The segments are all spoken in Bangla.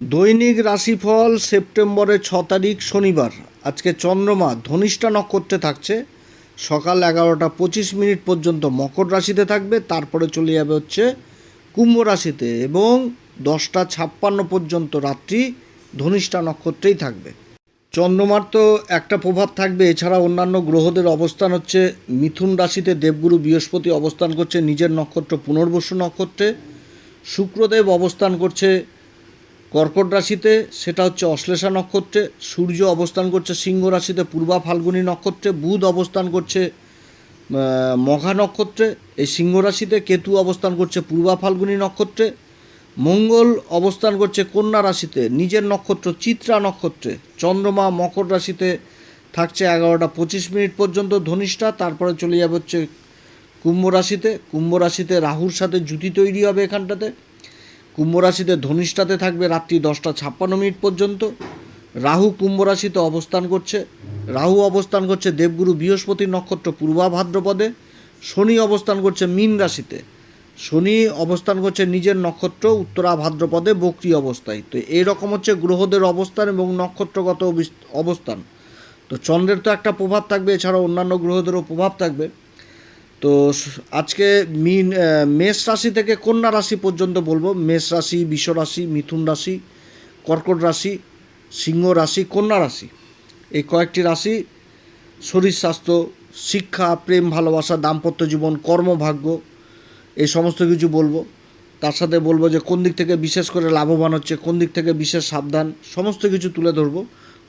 দৈনিক রাশিফল সেপ্টেম্বরের ছ তারিখ শনিবার। আজকে চন্দ্রমা ধনিষ্ঠা নক্ষত্রে থাকছে। সকাল এগারোটা পঁচিশ মিনিট পর্যন্ত মকর রাশিতে থাকবে, তারপরে চলে যাবে হচ্ছে কুম্ভ রাশিতে এবং দশটা ছাপ্পান্ন পর্যন্ত রাত্রি ধনিষ্ঠা নক্ষত্রেই থাকবে। চন্দ্রমার তো একটা প্রভাব থাকবে এছাড়া অন্যান্য গ্রহদের অবস্থান হচ্ছে মিথুন রাশিতে দেবগুরু বৃহস্পতি অবস্থান করছে, নিজের নক্ষত্র পুনর্বসু নক্ষত্রে। শুক্রদেব অবস্থান করছে কর্কট রাশিতে, সেটা হচ্ছে অশ্লেষা নক্ষত্রে, সূর্য অবস্থান করছে সিংহ রাশিতে, পূর্বা ফাল্গুনী নক্ষত্রে, বুধ অবস্থান করছে মঘা নক্ষত্রে, এই সিংহ রাশিতে কেতু অবস্থান করছে পূর্বা ফাল্গুনী নক্ষত্রে, মঙ্গল অবস্থান করছে কন্যা রাশিতে, নিজের নক্ষত্র চিত্রা নক্ষত্রে, চন্দ্রমা মকর রাশিতে থাকছে এগারোটা পঁচিশ মিনিট পর্যন্ত ধনিষ্ঠা, তারপরে চলে যাবে হচ্ছে কুম্ভ রাশিতে কুম্ভ রাশিতে রাহুর সাথে জুতি তৈরি হবে এখানটাতে কুম্ভ রাশিতে ধনিষ্ঠাতে থাকবে রাত্রি দশটা ছাপ্পান্ন মিনিট পর্যন্ত। রাহু কুম্ভ রাশিতে অবস্থান করছে। রাহু অবস্থান করছে দেবগুরু বৃহস্পতির নক্ষত্র পূর্বা ভাদ্রপদে। শনি অবস্থান করছে মীন রাশিতে। শনি অবস্থান করছে নিজের নক্ষত্র উত্তরা ভাদ্রপদে বক্রি অবস্থায়। তো এইরকম হচ্ছে গ্রহদের অবস্থান এবং নক্ষত্রগত অবিস- অবস্থান। তো চন্দ্রের তো একটা প্রভাব থাকবে এছাড়া অন্যান্য গ্রহদেরও প্রভাব থাকবে। তো আজকে মিন মেষ রাশি থেকে কন্যা রাশি পর্যন্ত বলব। মেষ রাশি, বিষ রাশি, মিথুন রাশি, কর্কট রাশি, সিংহ রাশি, কন্যা রাশি। এই কয়েকটি রাশি শরীর, স্বাস্থ্য, শিক্ষা, প্রেম, ভালোবাসা, দাম্পত্য জীবন, কর্মভাগ্য, এই সমস্ত কিছু বলব। তার সাথে বলব যে কোন দিক থেকে বিশেষ করে লাভবান হচ্ছে, কোন দিক থেকে বিশেষ সাবধান, সমস্ত কিছু তুলে ধরবো।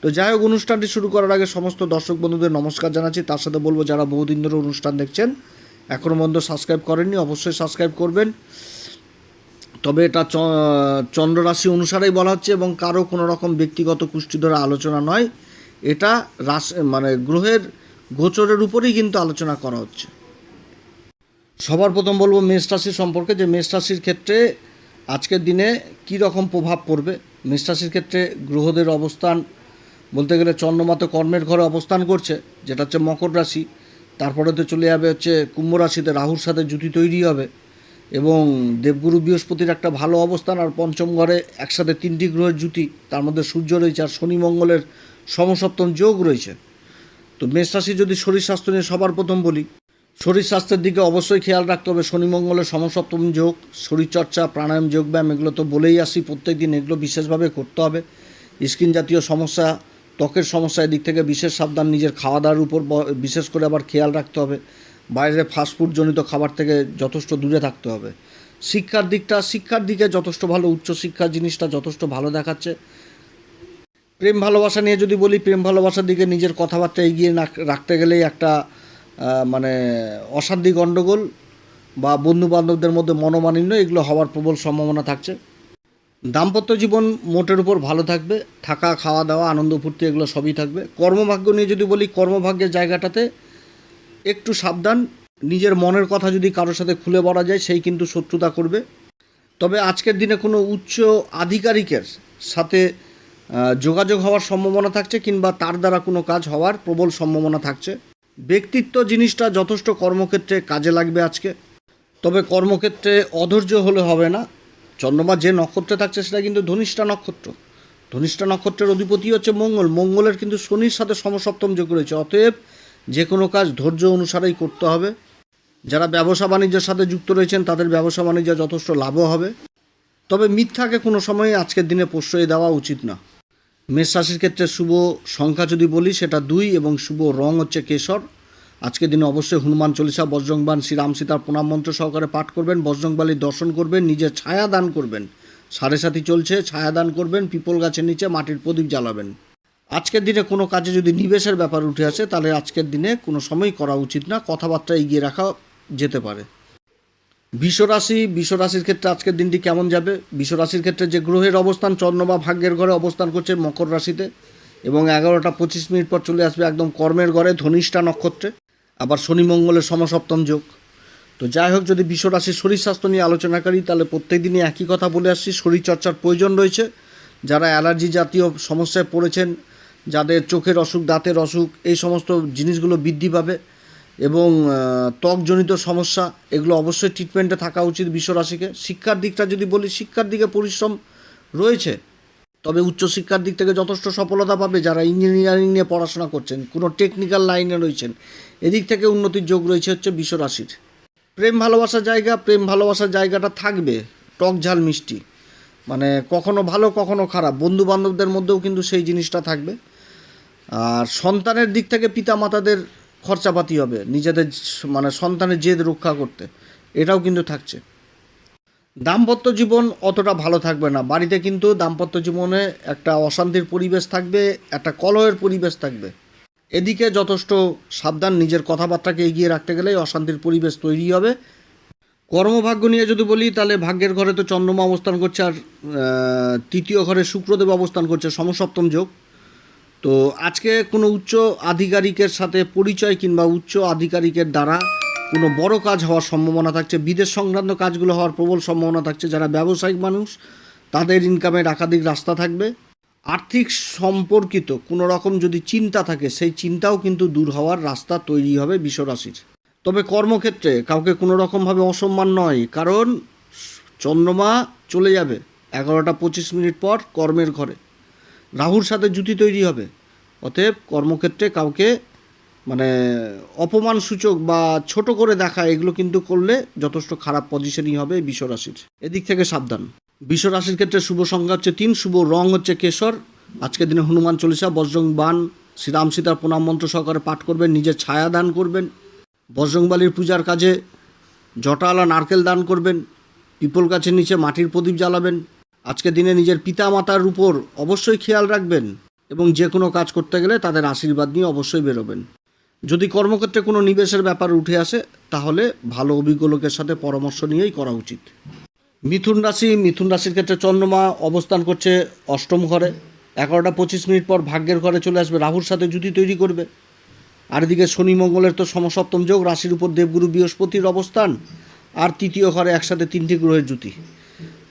তো যাই হোক, অনুষ্ঠানটি শুরু করার আগে সমস্ত দর্শক বন্ধুদের নমস্কার জানাচ্ছি। তার সাথে বলব, যারা বহুদিন ধরে অনুষ্ঠান দেখছেন এখনও পর্যন্ত সাবস্ক্রাইব করেননি, অবশ্যই সাবস্ক্রাইব করবেন। তবে এটা চ- চন্দ্র রাশি অনুসারেই বলা হচ্ছে এবং কারও কোনো রকম ব্যক্তিগত কুষ্টি ধরে আলোচনা নয়। এটা রাশ মানে গ্রহের গোচরের উপরেই কিন্তু আলোচনা করা হচ্ছে। সবার প্রথম বলব মেষ রাশি সম্পর্কে যে মেষ রাশির ক্ষেত্রে আজকের দিনে কী রকম প্রভাব পড়বে? মেষ রাশির ক্ষেত্রে গ্রহদের অবস্থান বলতে গেলে চন্দ্রমাতে কর্মের ঘরে অবস্থান করছে, যেটা হচ্ছে মকর রাশি। তারপরে তো চলে যাবে হচ্ছে কুম্ভ রাশিতে রাহুর সাথে জুতি তৈরি হবে এবং দেবগুরু বৃহস্পতির একটা ভালো অবস্থান আর পঞ্চম ঘরে একসাথে তিনটি গ্রহের জুতি তার মধ্যে সূর্য রয়েছে আর শনি মঙ্গলের সমসপ্তম যোগ রয়েছে। তো মেষ রাশি যদি শরীর স্বাস্থ্য নিয়ে সবার প্রথম বলি, শরীর স্বাস্থ্যের দিকে অবশ্যই খেয়াল রাখতে হবে শনি মঙ্গলের সমসপ্তম যোগ, শরীরচর্চা, প্রাণায়াম যোগব্যায়াম এগুলো তো বলেই আসি প্রত্যেক দিন এগুলো বিশেষভাবে করতে হবে। স্কিন জাতীয় সমস্যা ত্বকের সমস্যা এদিক থেকে বিশেষ সাবধান, নিজের খাওয়া দাওয়ার উপর বিশেষ করে আবার খেয়াল রাখতে হবে। বাইরে ফাস্টফুড জনিত খাবার থেকে যথেষ্ট দূরে থাকতে হবে। শিক্ষার দিকটা, শিক্ষার দিকে যথেষ্ট ভালো, উচ্চশিক্ষার জিনিসটা যথেষ্ট ভালো দেখাচ্ছে। প্রেম ভালোবাসা নিয়ে যদি বলি, প্রেম ভালোবাসার দিকে নিজের কথাবার্তা এগিয়ে রাখতে গেলেই একটা মানে অশান্তি গণ্ডগোল বা বন্ধু বান্ধবদের মধ্যে মনোমালিন্য, এগুলো হওয়ার প্রবল সম্ভাবনা থাকছে। দাম্পত্য জীবন মোটের উপর ভালো থাকবে, থাকা, খাওয়া, দাওয়া, আনন্দ, ফুর্তি, এগুলো সবই থাকবে। কর্মভাগ্য নিয়ে যদি বলি, কর্মভাগ্যের জায়গাটাতে একটু সাবধান। নিজের মনের কথা যদি কারোর সাথে খুলে বলা যায়, সেই কিন্তু শত্রুতা করবে। তবে আজকের দিনে কোনো উচ্চ আধিকারিকের সাথে যোগাযোগ হওয়ার সম্ভাবনা থাকছে কিংবা তার দ্বারা কোনো কাজ হওয়ার প্রবল সম্ভাবনা থাকছে। ব্যক্তিত্ব জিনিসটা যথেষ্ট কর্মক্ষেত্রে কাজে লাগবে আজকে। তবে কর্মক্ষেত্রে অধৈর্য হলে হবে না। চন্দ্রমা যে নক্ষত্রে থাকছে সেটা কিন্তু ধনিষ্ঠা নক্ষত্র। ধনিষ্ঠা নক্ষত্রের অধিপতি হচ্ছে মঙ্গল। মঙ্গলের কিন্তু শনির সাথে সমসপ্তম যোগ রয়েছে। অতএব যে কোনো কাজ ধৈর্য অনুসারেই করতে হবে। যারা ব্যবসা বাণিজ্যের সাথে যুক্ত রয়েছেন, তাদের ব্যবসা বাণিজ্য যথেষ্ট লাভও হবে। তবে মিথ্যাকে কোনো সময় আজকের দিনে প্রশ্রয় দেওয়া উচিত না। মেষ রাশির ক্ষেত্রে শুভ সংখ্যা যদি বলি, সেটা দুই এবং শুভ রং হচ্ছে কেশর। আজকের দিনে অবশ্যই হনুমান চল্লিশা বজ্রংবান শ্রীরাম সীতার প্রণাম মন্ত্র সহকারে পাঠ করবেন, বজ্রংবালির দর্শন করবেন, নিজের ছায়া দান করবেন। সাড়ে সাথী চলছে, ছায়া দান করবেন, পিপল গাছের নিচে মাটির প্রদীপ জ্বালাবেন। আজকের দিনে কোনো কাজে যদি নিবেশের ব্যাপার উঠে আসে, তাহলে আজকের দিনে কোনো সময় করা উচিত না, কথাবার্তা এগিয়ে রাখা যেতে পারে। বিশ্বরাশি, বিশ্বরাশির ক্ষেত্রে আজকের দিনটি কেমন যাবে? বিশ্বরাশির ক্ষেত্রে যে গ্রহের অবস্থান চন্দ্রমা ভাগ্যের ঘরে অবস্থান করছে মকর রাশিতে এবং এগারোটা পঁচিশ মিনিট পর চলে আসবে একদম কর্মের ঘরে ধনিষ্ঠা নক্ষত্রে। আবার শনি মঙ্গলের সমসপ্তম যোগ। তো যাই হোক, যদি বিশ্বরাশির শরীর স্বাস্থ্য নিয়ে আলোচনা করি, তাহলে প্রত্যেক দিনই একই কথা বলে আসছি। শরীরচর্চার প্রয়োজন রয়েছে। যারা অ্যালার্জি জাতীয় সমস্যায় পড়েছেন, যাদের চোখের অসুখ, দাঁতের অসুখ, এই সমস্ত জিনিসগুলো বৃদ্ধি পাবে এবং ত্বকজনিত সমস্যা, এগুলো অবশ্যই ট্রিটমেন্টে থাকা উচিত বিশ্বরাশিকে। শিক্ষার দিকটা যদি বলি, শিক্ষার দিকে পরিশ্রম রয়েছে। তবে উচ্চশিক্ষার দিক থেকে যথেষ্ট সফলতা পাবে যারা ইঞ্জিনিয়ারিং নিয়ে পড়াশোনা করছেন, কোনো টেকনিক্যাল লাইনে রয়েছেন। এদিক থেকে উন্নতির যোগ রয়েছে হচ্ছে বিশ্ব রাশির প্রেম ভালোবাসার জায়গা, প্রেম ভালোবাসার জায়গাটা থাকবে, টক ঝাল মিষ্টি। মানে কখনো ভালো, কখনো খারাপ বন্ধু বান্ধবদের মধ্যেও কিন্তু সেই জিনিসটা থাকবে। আর সন্তানের দিক থেকে পিতা মাতাদের খরচাপাতি হবে, নিজেদের মানে সন্তানের জেদ রক্ষা করতে। এটাও কিন্তু থাকছে। দাম্পত্য জীবন অতটা ভালো থাকবে না। বাড়িতে কিন্তু দাম্পত্য জীবনে একটা অশান্তির পরিবেশ থাকবে, একটা কলহের পরিবেশ থাকবে। এদিকে যথেষ্ট সাবধান নিজের কথাবার্তাকে এগিয়ে রাখতে গেলেই অশান্তির পরিবেশ তৈরি হবে। কর্মভাগ্য নিয়ে যদি বলি, তাহলে ভাগ্যের ঘরে তো চন্দ্রমা অবস্থান করছে আর তৃতীয় ঘরে শুক্রদেব অবস্থান করছে সমসপ্তম যোগ। তো আজকে কোনো উচ্চ আধিকারিকের সাথে পরিচয় কিংবা উচ্চ আধিকারিকের দ্বারা কোনো বড় কাজ হওয়ার সম্ভাবনা থাকছে। বিদেশ সংক্রান্ত কাজগুলো হওয়ার প্রবল সম্ভাবনা থাকছে। যারা ব্যবসায়িক মানুষ, তাদের ইনকামের একাধিক রাস্তা থাকবে। আর্থিক সম্পর্কিত কোনো রকম যদি চিন্তা থাকে, সেই চিন্তাও কিন্তু দূর হওয়ার রাস্তা তৈরি হবে বিশ্বরাশির। তবে কর্মক্ষেত্রে কাউকে কোনো রকমভাবে অসম্মান নয়, কারণ চন্দ্রমা চলে যাবে এগারোটা পঁচিশ মিনিট পর কর্মের ঘরে। রাহুর সাথে জুতি তৈরি হবে, অতএব কর্মক্ষেত্রে কাউকে মানে অপমান সূচক বা ছোট করে দেখা এগুলো কিন্তু করলে যথেষ্ট খারাপ পজিশনই হবে বিশ্বরাশির। এদিক থেকে সাবধান। বিশ্বরাশির ক্ষেত্রে শুভ সংখ্যা হচ্ছে তিন, শুভ রং হচ্ছে কেশর। আজকের দিনে হনুমান চল্লিশা বজ্রং বান শ্রীরাম সীতার প্রণাম মন্ত্র সহকারে পাঠ করবেন, নিজের ছায়া দান করবেন, বজরংবালির পূজার কাজে জটালা নারকেল দান করবেন, পিপল গাছের নিচে মাটির প্রদীপ জ্বালাবেন, আজকের দিনে নিজের পিতা মাতার উপর অবশ্যই খেয়াল রাখবেন এবং যে কোনো কাজ করতে গেলে তাদের আশীর্বাদ নিয়ে অবশ্যই বেরোবেন। যদি কর্মক্ষেত্রে কোনো নিবেশের ব্যাপার উঠে আসে, তাহলে ভালো অভিজ্ঞ লোকের সাথে পরামর্শ নিয়েই করা উচিত। মিথুন রাশি, মিথুন রাশির ক্ষেত্রে চন্দ্রমা অবস্থান করছে অষ্টম ঘরে। এগারোটা পঁচিশ মিনিট পর ভাগ্যের ঘরে চলে আসবে, রাহুর সাথে জুতি তৈরি করবে। আর এদিকে শনি মঙ্গলের তো সমসপ্তম যোগ, রাশির উপর দেবগুরু বৃহস্পতির অবস্থান। আর তৃতীয় ঘরে একসাথে তিনটি গ্রহের জুতি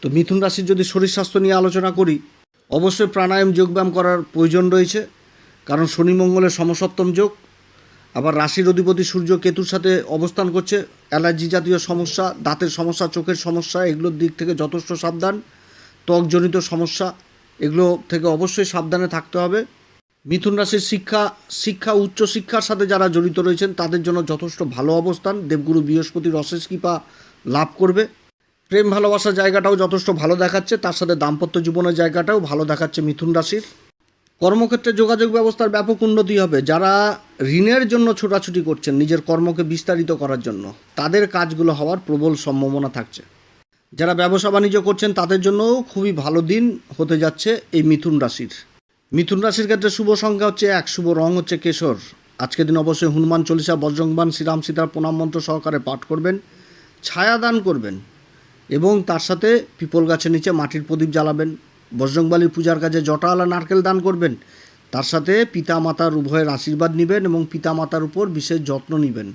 তো মিথুন রাশির যদি শরীর স্বাস্থ্য নিয়ে আলোচনা করি, অবশ্যই প্রাণায়াম, যোগব্যায়াম করার প্রয়োজন রয়েছে। কারণ শনি মঙ্গলের সমসপ্তম যোগ আবার রাশির অধিপতি সূর্য কেতুর সাথে অবস্থান করছে। অ্যালার্জি জাতীয় সমস্যা, দাঁতের সমস্যা, চোখের সমস্যা, এগুলোর দিক থেকে যথেষ্ট সাবধান। ত্বকজনিত সমস্যা, এগুলো থেকে অবশ্যই সাবধানে থাকতে হবে। মিথুন রাশির শিক্ষা শিক্ষা, উচ্চ শিক্ষার সাথে যারা জড়িত রয়েছেন, তাদের জন্য যথেষ্ট ভালো অবস্থান। দেবগুরু বৃহস্পতির অশেষ কৃপা লাভ করবে। প্রেম ভালোবাসার জায়গাটাও যথেষ্ট ভালো দেখাচ্ছে। তার সাথে দাম্পত্য জীবনের জায়গাটাও ভালো দেখাচ্ছে মিথুন রাশির। কর্মক্ষেত্রে যোগাযোগ ব্যবস্থার ব্যাপক উন্নতি হবে। যারা ঋণের জন্য ছোটাছুটি করছেন, নিজের কর্মকে বিস্তারিত করার জন্য, তাদের কাজগুলো হওয়ার প্রবল সম্ভাবনা থাকছে। যারা ব্যবসা বাণিজ্য করছেন, তাদের জন্যও খুবই ভালো দিন হতে যাচ্ছে এই মিথুন রাশির। মিথুন রাশির ক্ষেত্রে শুভ সংখ্যা হচ্ছে এক, শুভ রং হচ্ছে কেশর। আজকের দিন অবশ্যই হনুমান চল্লিশা, বজ্রংবান, শ্রীরাম সীতার প্রণাম মন্ত্র সহকারে পাঠ করবেন, ছায়া দান করবেন এবং তার সাথে পিপল গাছের নিচে মাটির প্রদীপ জ্বালাবেন। বজরংবালির পূজার কাজে জটাওয়ালা নারকেল দান করবেন। তার সাথে পিতা মাতার উভয়ের আশীর্বাদ নেবেন এবং পিতা মাতার উপর বিশেষ যত্ন নেবেন।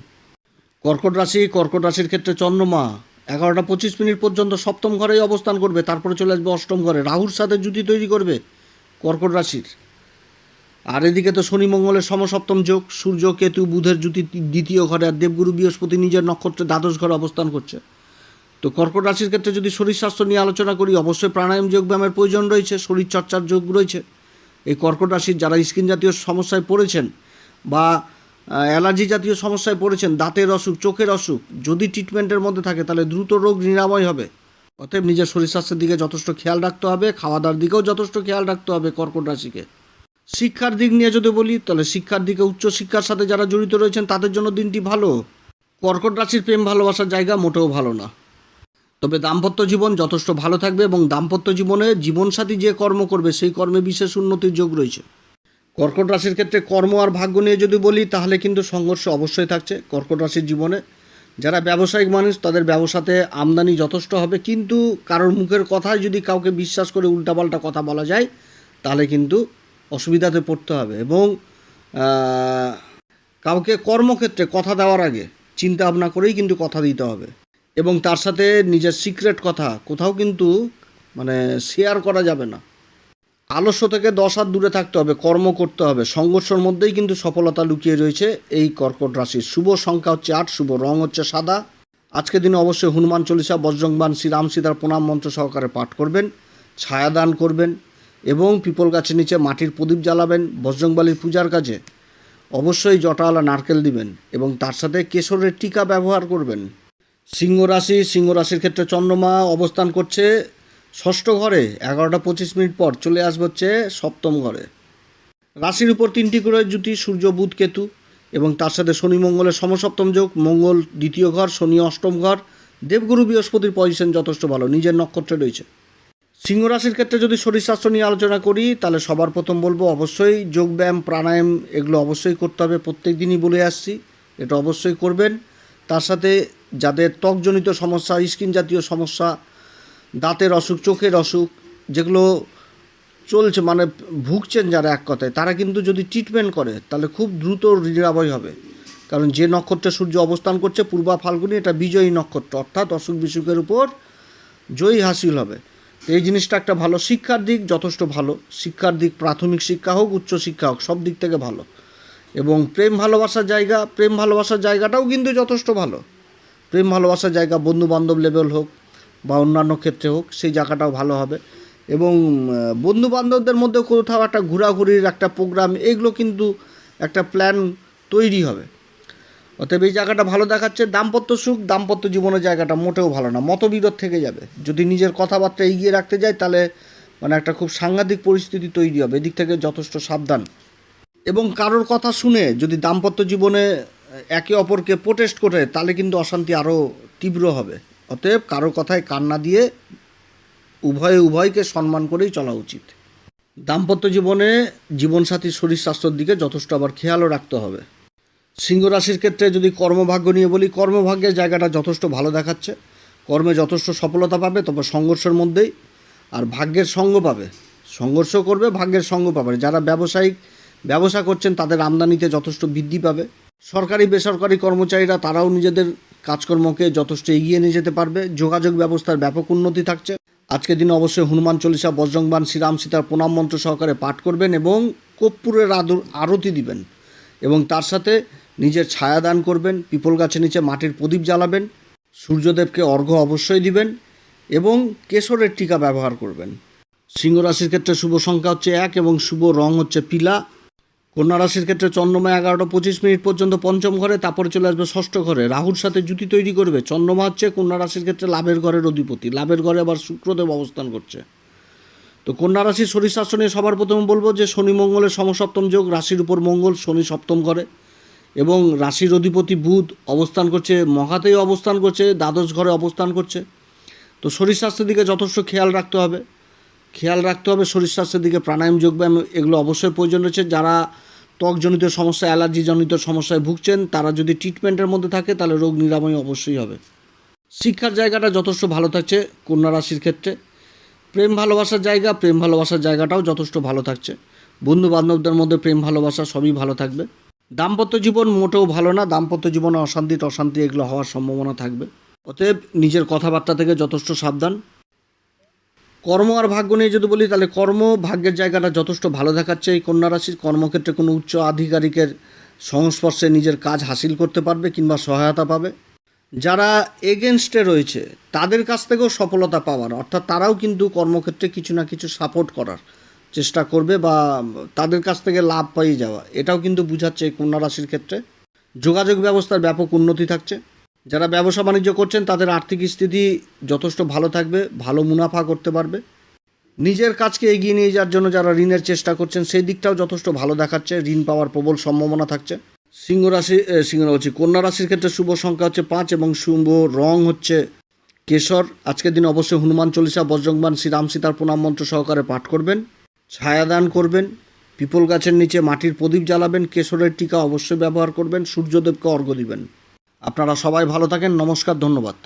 কর্কট রাশি, কর্কট রাশির ক্ষেত্রে চন্দ্রমা। এগারোটা পঁচিশ মিনিট পর্যন্ত সপ্তম ঘরেই অবস্থান করবে, তারপরে চলে আসবে অষ্টম ঘরে। রাহুর সাথে জুতি তৈরি করবে কর্কট রাশির। আর এদিকে তো শনি মঙ্গলের সমসপ্তম যোগ, সূর্য, কেতু, বুধের জুতি দ্বিতীয় ঘরে, আর দেবগুরু বৃহস্পতি নিজের নক্ষত্রে দ্বাদশ ঘরে অবস্থান করছে। তো কর্কট রাশির ক্ষেত্রে যদি শরীর স্বাস্থ্য নিয়ে আলোচনা করি, অবশ্যই প্রাণায়াম যোগব্যায়ামের প্রয়োজন রয়েছে, শরীর চর্চার যোগ রয়েছে। এই কর্কট রাশির যারা স্কিন জাতীয় সমস্যায় পড়েছেন বা অ্যালার্জি জাতীয় সমস্যায় পড়েছেন, দাঁতের অসুখ, চোখের অসুখ, যদি ট্রিটমেন্টের মধ্যে থাকে, তাহলে দ্রুত রোগ নিরাময় হবে। অতএব নিজের শরীর স্বাস্থ্যের দিকে যথেষ্ট খেয়াল রাখতে হবে খাওয়া দাওয়ার দিকেও যথেষ্ট খেয়াল রাখতে হবে কর্কট রাশিকে। শিক্ষার দিক নিয়ে যদি বলি, তাহলে শিক্ষার দিকে উচ্চ শিক্ষার সাথে যারা জড়িত রয়েছেন, তাদের জন্য দিনটি ভালো। কর্কট রাশির প্রেম ভালোবাসার জায়গা মোটেও ভালো না। তবে দাম্পত্য জীবন যথেষ্ট ভালো থাকবে এবং দাম্পত্য জীবনে জীবনসাথী যে কর্ম করবে, সেই কর্মে বিশেষ উন্নতির যোগ রয়েছে। কর্কট রাশির ক্ষেত্রে কর্ম আর ভাগ্য নিয়ে যদি বলি, তাহলে কিন্তু সংঘর্ষ অবশ্যই থাকছে কর্কট রাশির জীবনে। যারা ব্যবসায়িক মানুষ, তাদের ব্যবসাতে আমদানি যথেষ্ট হবে। কিন্তু কারোর মুখের কথায় যদি কাউকে বিশ্বাস করে উল্টাপাল্টা কথা বলা যায়, তাহলে কিন্তু অসুবিধাতে পড়তে হবে। এবং কাউকে কর্মক্ষেত্রে কথা দেওয়ার আগে চিন্তা ভাবনা করেই কিন্তু কথা দিতে হবে। এবং তার সাথে নিজের সিক্রেট কথা, কোথাও কিন্তু মানে শেয়ার করা যাবে না। আলস্য থেকে দশ হাত দূরে থাকতে হবে, কর্ম করতে হবে। সংঘর্ষের মধ্যেই কিন্তু সফলতা লুকিয়ে রয়েছে এই কর্কট রাশির। শুভ সংখ্যা হচ্ছে আট, শুভ রং হচ্ছে সাদা। আজকের দিনে অবশ্যই হনুমান চল্লিশা বজ্রংবান শ্রীরাম সীতার প্রণাম মন্ত্র সহকারে পাঠ করবেন, ছায়া দান করবেন এবং পিপল গাছের নিচে মাটির প্রদীপ জ্বালাবেন, বজরংবালির পূজার কাজে অবশ্যই জটাওয়ালা নারকেল দিবেন এবং তার সাথে কেশরের টিকা ব্যবহার করবেন। সিংহ রাশি, সিংহ রাশির ক্ষেত্রে চন্দ্রমা অবস্থান করছে ষষ্ঠ ঘরে, এগারোটা পঁচিশ মিনিট পর চলে আসবে হচ্ছে সপ্তম ঘরে। রাশির উপর তিনটি করে জুতি সূর্য, বুধ, কেতু এবং তার সাথে শনি, মঙ্গলের সমসপ্তম যোগ, মঙ্গল দ্বিতীয় ঘর, শনি অষ্টম ঘর, দেবগুরু বৃহস্পতির পজিশন যথেষ্ট ভালো, নিজের নক্ষত্রে রয়েছে। সিংহ রাশির ক্ষেত্রে যদি শরীর স্বাস্থ্য নিয়ে আলোচনা করি, তাহলে সবার প্রথম বলব অবশ্যই যোগব্যায়াম প্রাণায়াম এগুলো অবশ্যই করতে হবে, প্রত্যেক দিনই বলে আসছি, এটা অবশ্যই করবেন। তার সাথে যাদের ত্বকজনিত সমস্যা, স্কিন জাতীয় সমস্যা, দাঁতের অসুখ, চোখের অসুখ, যেগুলো চলছে মানে ভুগছেন যারা এক কথায়, তারা কিন্তু যদি ট্রিটমেন্ট করে, তাহলে খুব দ্রুত নিরাময় হবে। কারণ যে নক্ষত্রে সূর্য অবস্থান করছে, পূর্বা ফাল্গুনি, এটা বিজয়ী নক্ষত্র, অর্থাৎ অসুখ বিসুখের উপর জয়ী হাসিল হবে। এই জিনিসটা একটা ভালো শিক্ষার দিক, যথেষ্ট ভালো। শিক্ষার দিক প্রাথমিক শিক্ষা হোক, উচ্চ শিক্ষা হোক, সব দিক থেকে ভালো। এবং প্রেম ভালোবাসার জায়গা, প্রেম ভালোবাসার জায়গাটাও কিন্তু যথেষ্ট ভালো। প্রেম, ভালোবাসার জায়গা বন্ধু বান্ধব লেভেল হোক বা অন্যান্য ক্ষেত্রে হোক, সেই জায়গাটাও ভালো হবে। এবং বন্ধু বান্ধবদের মধ্যে কোথাও একটা ঘোরাঘুরির একটা প্রোগ্রাম এগুলো কিন্তু একটা প্ল্যান তৈরি হবে। অতএব এই জায়গাটা ভালো দেখাচ্ছে। দাম্পত্য সুখ, দাম্পত্য জীবনের জায়গাটা মোটেও ভালো না। মতবিরোধ থেকে যাবে। যদি নিজের কথাবার্তা এগিয়ে রাখতে যায়, তাহলে মানে একটা খুব সাংঘাতিক পরিস্থিতি তৈরি হবে। এদিক থেকে যথেষ্ট সাবধান। এবং কারোর কথা শুনে যদি দাম্পত্য জীবনে একে অপরকে প্রোটেস্ট করে, তাহলে কিন্তু অশান্তি আরও তীব্র হবে। অতএব কারও কথায় কান্না দিয়ে উভয়ে উভয়কে সম্মান করেই চলা উচিত। দাম্পত্য জীবনে জীবনসাথীর শরীর স্বাস্থ্যের দিকে যথেষ্ট আবার খেয়ালও রাখতে হবে। সিংহ রাশির ক্ষেত্রে যদি কর্মভাগ্য নিয়ে বলি, কর্মভাগ্যের জায়গাটা যথেষ্ট ভালো দেখাচ্ছে। কর্মে যথেষ্ট সফলতা পাবে, তবে সংঘর্ষের মধ্যেই আর ভাগ্যের সঙ্গ পাবে। সংঘর্ষ করবে, ভাগ্যের সঙ্গ পাবে। যারা ব্যবসায়িক ব্যবসা করছেন, তাদের আমদানিতে যথেষ্ট বৃদ্ধি পাবে। সরকারি, বেসরকারি কর্মচারীরা তারাও নিজেদের কাজকর্মকে যথেষ্ট এগিয়ে নিয়ে যেতে পারবে। যোগাযোগ ব্যবস্থার ব্যাপক উন্নতি থাকছে। আজকের দিনে অবশ্যই হনুমান চল্লিশা, বজরংবান, শ্রীরাম সীতার প্রণাম মন্ত্র সহকারে পাঠ করবেন এবং কর্পূরের আদর, আরতি দিবেন এবং তার সাথে নিজের ছায়া দান করবেন, পিপল গাছের নিচে মাটির প্রদীপ জ্বালাবেন, সূর্যদেবকে অর্ঘ্য অবশ্যই দিবেন এবং কেশরের টিকা ব্যবহার করবেন। সিংহ রাশির ক্ষেত্রে শুভ সংখ্যা হচ্ছে এক এবং শুভ রং হচ্ছে পিলা। কন্যা রাশির ক্ষেত্রে চন্দ্রমা এগারোটা পঁচিশ মিনিট পর্যন্ত পঞ্চম ঘরে, তারপরে চলে আসবে ষষ্ঠ ঘরে। রাহুর সাথে জুতি তৈরি করবে। চন্দ্রমা হচ্ছে কন্যা রাশির ক্ষেত্রে লাভের ঘরের অধিপতি। লাভের ঘরে আবার শুক্রদেব অবস্থান করছে। তো কন্যা রাশির শরীর স্বাস্থ্য নিয়ে সবার প্রথমে বলব যে, শনি মঙ্গলের সমসপ্তম যোগ, রাশির উপর মঙ্গল, শনি সপ্তম ঘরে। এবং রাশির অধিপতি বুধ অবস্থান করছে মহাতেই অবস্থান করছে, দ্বাদশ ঘরে অবস্থান করছে। তো শরীর স্বাস্থ্যের দিকে যথেষ্ট খেয়াল রাখতে হবে। খেয়াল রাখতে হবে শরীর স্বাস্থ্যের দিকে। প্রাণায়াম যোগব্যায়াম এগুলো অবশ্যই প্রয়োজন রয়েছে। যারা ত্বকজনিত সমস্যা অ্যালার্জিজনিত সমস্যায় ভুগছেন, তারা যদি ট্রিটমেন্টের মধ্যে থাকে, তাহলে রোগ নিরাময় অবশ্যই হবে। শিক্ষার জায়গাটা যথেষ্ট ভালো থাকছে কন্যা রাশির ক্ষেত্রে। প্রেম ভালোবাসার জায়গা, প্রেম ভালোবাসার জায়গাটাও যথেষ্ট ভালো থাকছে। বন্ধু বান্ধবদের মধ্যে প্রেম ভালোবাসা সবই ভালো থাকবে। দাম্পত্য জীবন মোটেও ভালো না, দাম্পত্য জীবনে অশান্তি অশান্তি এগুলো হওয়ার সম্ভাবনা থাকবে। অতএব নিজের কথাবার্তা থেকে যথেষ্ট সাবধান। কর্ম আর ভাগ্য নিয়ে যদি বলি, তাহলে কর্ম ভাগ্যের জায়গাটা যথেষ্ট ভালো দেখাচ্ছে। এই কন্যা রাশির কর্মক্ষেত্রে কোনো উচ্চ আধিকারিকের সংস্পর্শে নিজের কাজ হাসিল করতে পারবে কিংবা সহায়তা পাবে। যারা এগেনস্টে রয়েছে, তাদের কাছ থেকেও সফলতা পাওয়ার, অর্থাৎ তারাও কিন্তু কর্মক্ষেত্রে কিছু না কিছু সাপোর্ট করার চেষ্টা করবে বা তাদের কাছ থেকে লাভ পাইয়ে যাওয়া, এটাও কিন্তু বুঝাচ্ছে এই কন্যা রাশির ক্ষেত্রে। যোগাযোগ ব্যবস্থার ব্যাপক উন্নতি থাকছে। যারা ব্যবসা বাণিজ্য করছেন, তাদের আর্থিক স্থিতি যথেষ্ট ভালো থাকবে, ভালো মুনাফা করতে পারবে। নিজের কাজকে এগিয়ে নিয়ে যাওয়ার জন্য যারা ঋণের চেষ্টা করছেন, সেই দিকটাও যথেষ্ট ভালো দেখাচ্ছে। ঋণ পাওয়ার প্রবল সম্ভাবনা থাকছে। সিংহ রাশি সিংহ হচ্ছে কন্যা রাশির ক্ষেত্রে শুভ সংখ্যা হচ্ছে পাঁচ এবং শুভ রং হচ্ছে কেশর। আজকের দিন অবশ্যই হনুমান চল্লিশা, বজ্রংবান, শ্রীরাম সীতার প্রণাম মন্ত্র সহকারে পাঠ করবেন ছায়াদান করবেন, পিপল গাছের নিচে মাটির প্রদীপ জ্বালাবেন, কেশরের টিকা অবশ্যই ব্যবহার করবেন, সূর্যদেবকে অর্ঘ্য দিবেন। আপনারা সবাই ভালো থাকেন নমস্কার ধন্যবাদ।